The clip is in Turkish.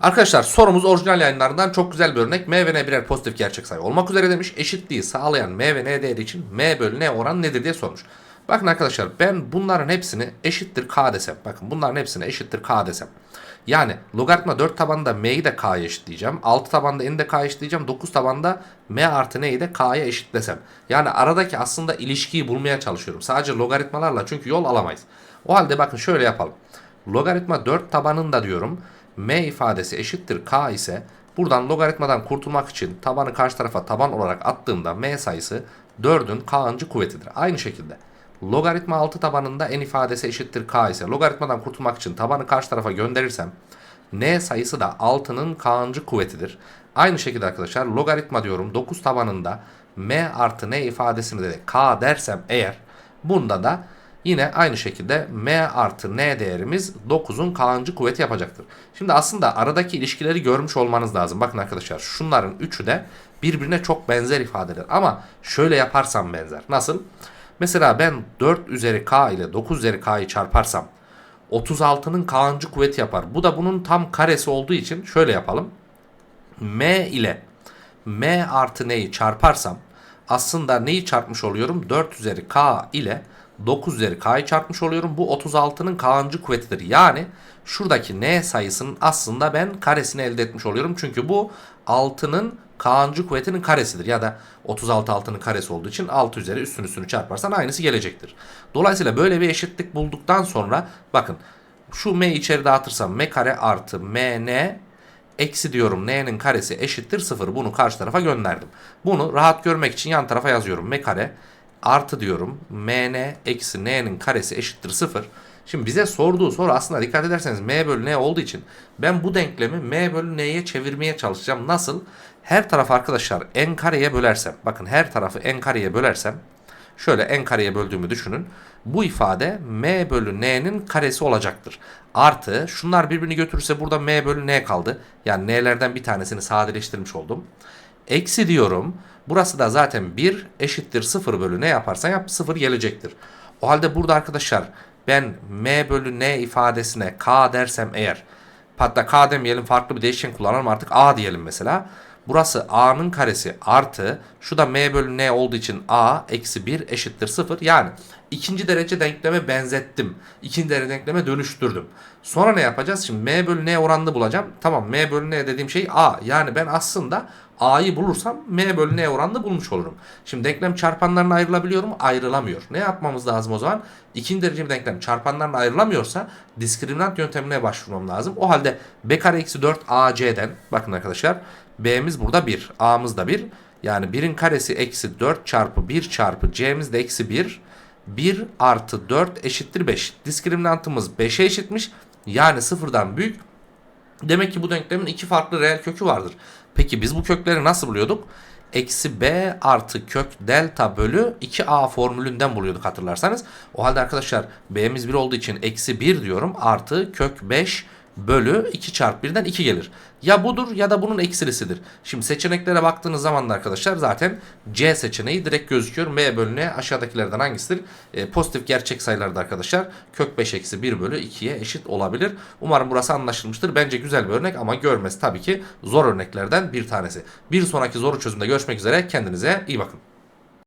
Arkadaşlar sorumuz orijinal yayınlarından çok güzel bir örnek. M ve N birer pozitif gerçek sayı olmak üzere demiş. Eşitliği sağlayan M ve N değeri için M bölü N oran nedir diye sormuş. Bakın arkadaşlar ben bunların hepsini eşittir K desem. Bakın bunların hepsini eşittir K desem. Yani logaritma 4 tabanında M'yi de K'ya eşitleyeceğim. 6 tabanında N'i de K'ya eşitleyeceğim. 9 tabanda M artı N'yi de K'ya eşitlesem. Yani aradaki aslında ilişkiyi bulmaya çalışıyorum. Sadece logaritmalarla çünkü yol alamayız. O halde bakın şöyle yapalım. Logaritma 4 tabanında diyorum. M ifadesi eşittir K ise buradan logaritmadan kurtulmak için tabanı karşı tarafa taban olarak attığımda M sayısı 4'ün K'ıncı kuvvetidir. Aynı şekilde logaritma 6 tabanında n ifadesi eşittir K ise logaritmadan kurtulmak için tabanı karşı tarafa gönderirsem N sayısı da 6'nın K'ıncı kuvvetidir. Aynı şekilde arkadaşlar logaritma diyorum 9 tabanında M artı N ifadesini de K dersem eğer bunda da Yine aynı şekilde m artı n değerimiz 9'un k'ıncı kuvveti yapacaktır. Şimdi aslında aradaki ilişkileri görmüş olmanız lazım. Bakın arkadaşlar şunların üçü de birbirine çok benzer ifadeler. Ama şöyle yaparsam benzer. Nasıl? Mesela ben 4 üzeri k ile 9 üzeri k'yı çarparsam 36'nın k'ıncı kuvveti yapar. Bu da bunun tam karesi olduğu için şöyle yapalım. m ile m artı n'yi çarparsam aslında neyi çarpmış oluyorum? 4 üzeri k ile 9 üzeri k'yı çarpmış oluyorum. Bu 36'nın k'ıncı kuvvetidir. Yani şuradaki n sayısının aslında ben karesini elde etmiş oluyorum. Çünkü bu 6'nın k'ıncı kuvvetinin karesidir. Ya da 36 6'nın karesi olduğu için 6 üzeri üstün üstünü çarparsan aynısı gelecektir. Dolayısıyla böyle bir eşitlik bulduktan sonra bakın şu m içeri dağıtırsam m kare artı mn eksi diyorum n'nin karesi eşittir 0. Bunu karşı tarafa gönderdim. Bunu rahat görmek için yan tarafa yazıyorum. m kare artı diyorum mn eksi n'nin karesi eşittir 0. Şimdi bize sorduğu soru aslında dikkat ederseniz m bölü n olduğu için ben bu denklemi m bölü n'ye çevirmeye çalışacağım. Nasıl? Her tarafı arkadaşlar n kareye bölersem bakın her tarafı n kareye bölersem şöyle n kareye böldüğümü düşünün. Bu ifade m bölü n'nin karesi olacaktır. Artı şunlar birbirini götürürse burada m bölü n kaldı. Yani n'lerden bir tanesini sadeleştirmiş oldum. Eksi diyorum. Burası da zaten 1 eşittir 0 bölü ne yaparsan yap 0 gelecektir. O halde burada arkadaşlar ben m bölü n ifadesine k dersem eğer hatta k demeyelim farklı bir değişken kullanalım artık a diyelim mesela. Burası a'nın karesi artı şu da m bölü n olduğu için a eksi 1 eşittir 0. Yani ikinci derece denkleme benzettim. İkinci derece denkleme dönüştürdüm. Sonra ne yapacağız? Şimdi m bölü n oranını bulacağım. Tamam m bölü n dediğim şey a. Yani ben aslında a'yı bulursam m bölü n oranını bulmuş olurum. Şimdi denklem çarpanlarına ayrılabiliyor mu? Ayrılamıyor. Ne yapmamız lazım o zaman? İkinci derece bir denklem çarpanlarına ayrılamıyorsa diskriminant yöntemine başvurmam lazım. O halde b kare eksi 4 ac'den bakın arkadaşlar b'miz burada 1 a'mız da 1 yani 1'in karesi eksi 4 çarpı 1 çarpı c'miz de eksi 1 1 artı 4 eşittir 5. Diskriminantımız 5'e eşitmiş. Yani sıfırdan büyük. Demek ki bu denklemin iki farklı reel kökü vardır. Peki biz bu kökleri nasıl buluyorduk? Eksi b artı kök delta bölü 2a formülünden buluyorduk hatırlarsanız. O halde arkadaşlar b'miz 1 olduğu için eksi 1 diyorum artı kök 5 bölü 2 çarpı 1'den 2 gelir. Ya budur ya da bunun eksilisidir. Şimdi seçeneklere baktığınız zaman da arkadaşlar zaten C seçeneği direkt gözüküyor. M bölü N aşağıdakilerden hangisidir? E, pozitif gerçek sayılarda arkadaşlar kök 5 eksi 1 bölü 2'ye eşit olabilir. Umarım burası anlaşılmıştır. Bence güzel bir örnek ama görmesi tabii ki zor örneklerden bir tanesi. Bir sonraki zoru çözümde görüşmek üzere. Kendinize iyi bakın.